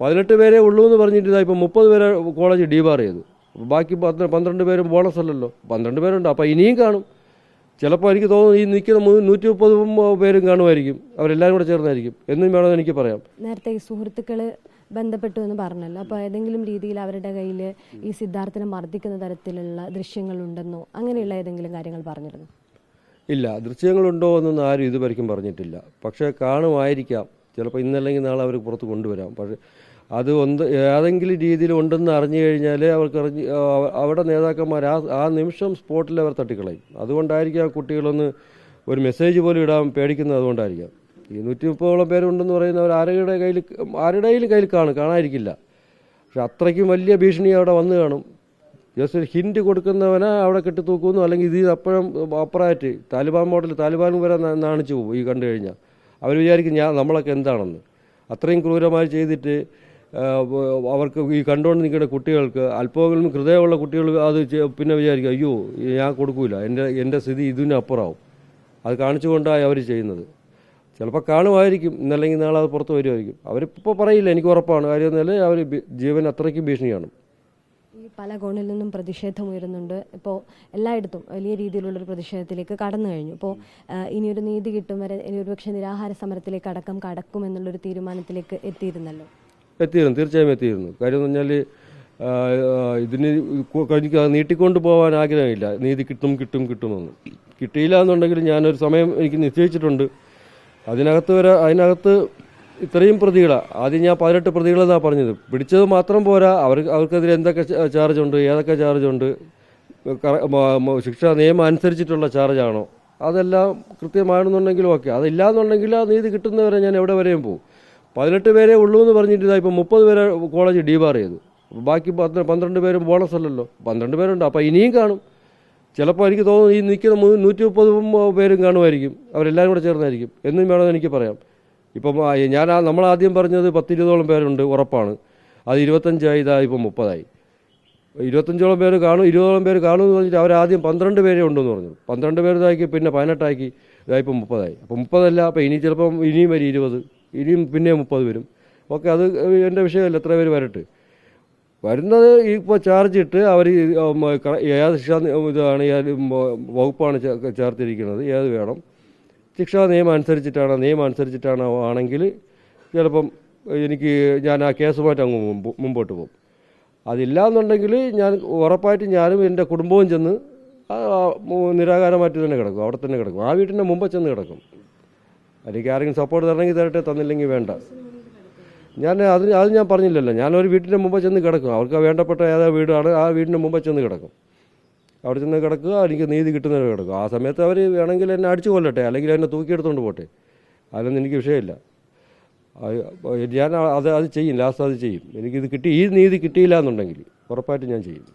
പതിനെട്ട് പേരെ ഉള്ളൂ എന്ന് പറഞ്ഞിട്ട് ഇതാ ഇപ്പം മുപ്പത് പേരെ കോളേജ് ഡീബാർ ചെയ്തു. ബാക്കി പത്ത് പന്ത്രണ്ട് പേരും ബോണസ് അല്ലല്ലോ. പന്ത്രണ്ട് പേരുണ്ട്. അപ്പോൾ ഇനിയും കാണും. ചിലപ്പോൾ എനിക്ക് തോന്നുന്നു ഈ നിൽക്കുന്ന നൂറ്റി മുപ്പത് പേരും കാണുമായിരിക്കും. അവരെല്ലാവരും കൂടെ ചേർന്നായിരിക്കും. എന്നും വേണമെന്ന് എനിക്ക് പറയാം. നേരത്തെ ഈ സുഹൃത്തുക്കൾ ബന്ധപ്പെട്ടു എന്ന് പറഞ്ഞല്ലോ. അപ്പോൾ ഏതെങ്കിലും രീതിയിൽ അവരുടെ കയ്യിൽ ഈ സിദ്ധാർത്ഥനെ മർദ്ദിക്കുന്ന തരത്തിലുള്ള ദൃശ്യങ്ങളുണ്ടെന്നോ അങ്ങനെയുള്ള ഏതെങ്കിലും കാര്യങ്ങൾ പറഞ്ഞിരുന്നു? ഇല്ല. ദൃശ്യങ്ങളുണ്ടോ എന്നൊന്നും ആരും ഇതുവരെയ്ക്കും പറഞ്ഞിട്ടില്ല. പക്ഷേ കാണുമായിരിക്കാം. ചിലപ്പോൾ ഇന്നല്ലെങ്കിൽ നാളെ അവർ പുറത്ത് കൊണ്ടുവരാം. പക്ഷേ അത് ഒന്ന് ഏതെങ്കിലും രീതിയിൽ ഉണ്ടെന്ന് അറിഞ്ഞു കഴിഞ്ഞാൽ അവർക്ക് അറിഞ്ഞ് അവിടെ നേതാക്കന്മാർ ആ ആ നിമിഷം സ്പോട്ടിൽ അവർ തട്ടിക്കളയും. അതുകൊണ്ടായിരിക്കും ആ കുട്ടികളൊന്ന് ഒരു മെസ്സേജ് പോലും ഇടാൻ പേടിക്കുന്നത് അതുകൊണ്ടായിരിക്കാം. ഈ നൂറ്റി മുപ്പതോളം പേരുണ്ടെന്ന് പറയുന്നവർ ആരുടെ കയ്യിൽ ആരുടെയും കയ്യിൽ കാണും കാണാതിരിക്കില്ല. പക്ഷെ അത്രയ്ക്കും വലിയ ഭീഷണി അവിടെ വന്നു കാണും. ജസ്റ്റ് ഒരു ഹിൻഡ് കൊടുക്കുന്നവനെ അവിടെ കെട്ടി കെട്ടിത്തൂക്കുന്നു അല്ലെങ്കിൽ ഇത് അപ്പോഴും അപ്പുറമായിട്ട് താലിബാൻ മോഡൽ താലിബാൻ വരെ നാണിച്ചു പോകും ഈ കണ്ടു കഴിഞ്ഞാൽ. അവർ വിചാരിക്കും ഞാൻ നമ്മളൊക്കെ എന്താണെന്ന്. അത്രയും ക്രൂരമായി ചെയ്തിട്ട് അവർക്ക് ഈ കണ്ടുകൊണ്ട് നിൽക്കുന്ന കുട്ടികൾക്ക് അല്പമെങ്കിലും ഹൃദയമുള്ള കുട്ടികൾ അത് പിന്നെ വിചാരിക്കും അയ്യോ ഞാൻ കൊടുക്കൂല എന്റെ എന്റെ സ്ഥിതി ഇതിനപ്പുറമാവും അത് കാണിച്ചുകൊണ്ടാണ് അവർ ചെയ്യുന്നത്. ചിലപ്പോൾ കാണുമായിരിക്കും ഇന്നല്ലെങ്കിൽ നാളെ അത് പുറത്ത് വരുമായിരിക്കും. അവരിപ്പോൾ പറയില്ല എനിക്ക് ഉറപ്പാണ്. കാര്യം എന്നാൽ അവർ ജീവൻ അത്രയ്ക്കും ഭീഷണിയാണ്. ഈ പല കോണിൽ നിന്നും പ്രതിഷേധം ഉയരുന്നുണ്ട്. ഇപ്പോൾ എല്ലായിടത്തും വലിയ രീതിയിലുള്ളൊരു പ്രതിഷേധത്തിലേക്ക് കടന്നു കഴിഞ്ഞു. ഇപ്പോൾ ഇനിയൊരു നീതി കിട്ടും വരെ ഇനി ഒരുപക്ഷെ നിരാഹാര സമരത്തിലേക്ക് അടക്കം കടക്കും എന്നുള്ളൊരു തീരുമാനത്തിലേക്ക് എത്തിയിരുന്നല്ലോ? എത്തിയിരുന്നു തീർച്ചയായും എത്തിയിരുന്നു. കാര്യം എന്ന് പറഞ്ഞാൽ ഇതിന് കഴിഞ്ഞ നീട്ടിക്കൊണ്ട് പോകാൻ ആഗ്രഹമില്ല. നീതി കിട്ടും കിട്ടും കിട്ടുമെന്ന്. കിട്ടിയില്ല എന്നുണ്ടെങ്കിൽ ഞാനൊരു സമയം എനിക്ക് നിശ്ചയിച്ചിട്ടുണ്ട്. അതിനകത്ത് വരെ അതിനകത്ത് ഇത്രയും പ്രതികളാണ് ആദ്യം ഞാൻ പതിനെട്ട് പ്രതികളെന്നാണ് പറഞ്ഞത്. പിടിച്ചത് മാത്രം പോരാ. അവർക്ക് അവർക്കെതിരെ എന്തൊക്കെ ചാർജ് ഉണ്ട് ഏതൊക്കെ മ- മ- ശിക്ഷാ നിയമം അനുസരിച്ചിട്ടുള്ള ചാർജാണോ? അതെല്ലാം കൃത്യമാണെന്നുണ്ടെങ്കിലും ഓക്കെ. അതില്ലാന്നുണ്ടെങ്കിൽ ആ നീതി കിട്ടുന്നവരെ ഞാൻ എവിടെ വരെയും പോകും പതിനെട്ട് പേരെ ഉള്ളൂ എന്ന് പറഞ്ഞിട്ട് ഇതാ ഇപ്പം മുപ്പത് പേരെ കോളേജ് ഡീബാർ ചെയ്തു. അപ്പോൾ ബാക്കി പത്ത് പന്ത്രണ്ട് പേരും ബോണസ് അല്ലല്ലോ. പന്ത്രണ്ട് പേരുണ്ട്. അപ്പോൾ ഇനിയും കാണും. ചിലപ്പോൾ എനിക്ക് തോന്നുന്നു ഈ നിൽക്കുന്ന നൂറ്റി മുപ്പത് പേരും കാണുമായിരിക്കും. അവരെല്ലാവരും കൂടെ ചേർന്നായിരിക്കും. എന്നും വേണമെന്ന് എനിക്ക് പറയാം. ഇപ്പം ഞാൻ നമ്മൾ ആദ്യം പറഞ്ഞത് പത്തിരുപതോളം പേരുണ്ട് ഉറപ്പാണ്. അത് ഇരുപത്തഞ്ചായി ഇതാ ഇപ്പം മുപ്പതായി. ഇരുപത്തഞ്ചോളം പേര് കാണും ഇരുപതോളം പേര് കാണും എന്ന് പറഞ്ഞിട്ട് അവരാദ്യം പന്ത്രണ്ട് പേരെ ഉണ്ടെന്ന് പറഞ്ഞു. പന്ത്രണ്ട് പേര് ഇതാക്കി പിന്നെ പതിനെട്ടാക്കി ഇതായിപ്പോൾ മുപ്പതായി. അപ്പോൾ മുപ്പതല്ല അപ്പോൾ ഇനി ചിലപ്പം ഇനിയും വരും ഇരുപത്. ഇനിയും പിന്നെ മുപ്പത് വരും. ഓക്കെ അത് എന്റെ വിഷയമല്ല എത്ര പേര് വരട്ടെ? വരുന്നത് ഇപ്പോൾ ചാർജ് ഇട്ട് അവർ ഏത് ശിക്ഷാ ഇതാണ് ഏത് വകുപ്പാണ് ചേർത്തിരിക്കുന്നത് ഏത് വേണം? ശിക്ഷാ നിയമം അനുസരിച്ചിട്ടാണ് നിയമം അനുസരിച്ചിട്ടാണ് ആണെങ്കിൽ ചിലപ്പം എനിക്ക് ഞാൻ ആ കേസുമായിട്ട് അങ്ങ് മുമ്പ് മുമ്പോട്ട് പോകും. അതില്ല എന്നുണ്ടെങ്കിൽ ഞാൻ ഉറപ്പായിട്ട് ഞാനും എന്റെ കുടുംബവും ചെന്ന് നിരാകാരമായിട്ട് തന്നെ കിടക്കും അവിടെ തന്നെ കിടക്കും. ആ വീട്ടിന്റെ മുമ്പ് ചെന്ന് കിടക്കും. അല്ലെങ്കിൽ ആരെങ്കിലും സപ്പോർട്ട് തരണമെങ്കിൽ തരട്ടെ തന്നില്ലെങ്കിൽ വേണ്ട. ഞാൻ അത് അത് ഞാൻ പറഞ്ഞില്ലല്ലോ. ഞാനൊരു വീട്ടിന്റെ മുമ്പ് ചെന്ന് കിടക്കും. അവർക്ക് വേണ്ടപ്പെട്ട ഏതാ വീടാണ് ആ വീടിന്റെ മുമ്പ് ചെന്ന് കിടക്കും. അവിടെ ചെന്ന് കിടക്കുക എനിക്ക് നീതി കിട്ടുന്നവരെ കിടക്കും. ആ സമയത്ത് അവർ വേണമെങ്കിൽ എന്നെ അടിച്ചു കൊല്ലട്ടെ അല്ലെങ്കിൽ എന്നെ തൂക്കിയെടുത്തുകൊണ്ട് പോട്ടെ. അതിലൊന്നും എനിക്ക് വിഷയമില്ല. ഞാൻ അത് അത് ചെയ്യും ലാസ്റ്റ് അത് ചെയ്യും. എനിക്കിത് കിട്ടി ഈ നീതി കിട്ടിയില്ല എന്നുണ്ടെങ്കിൽ ഉറപ്പായിട്ടും ഞാൻ ചെയ്യും.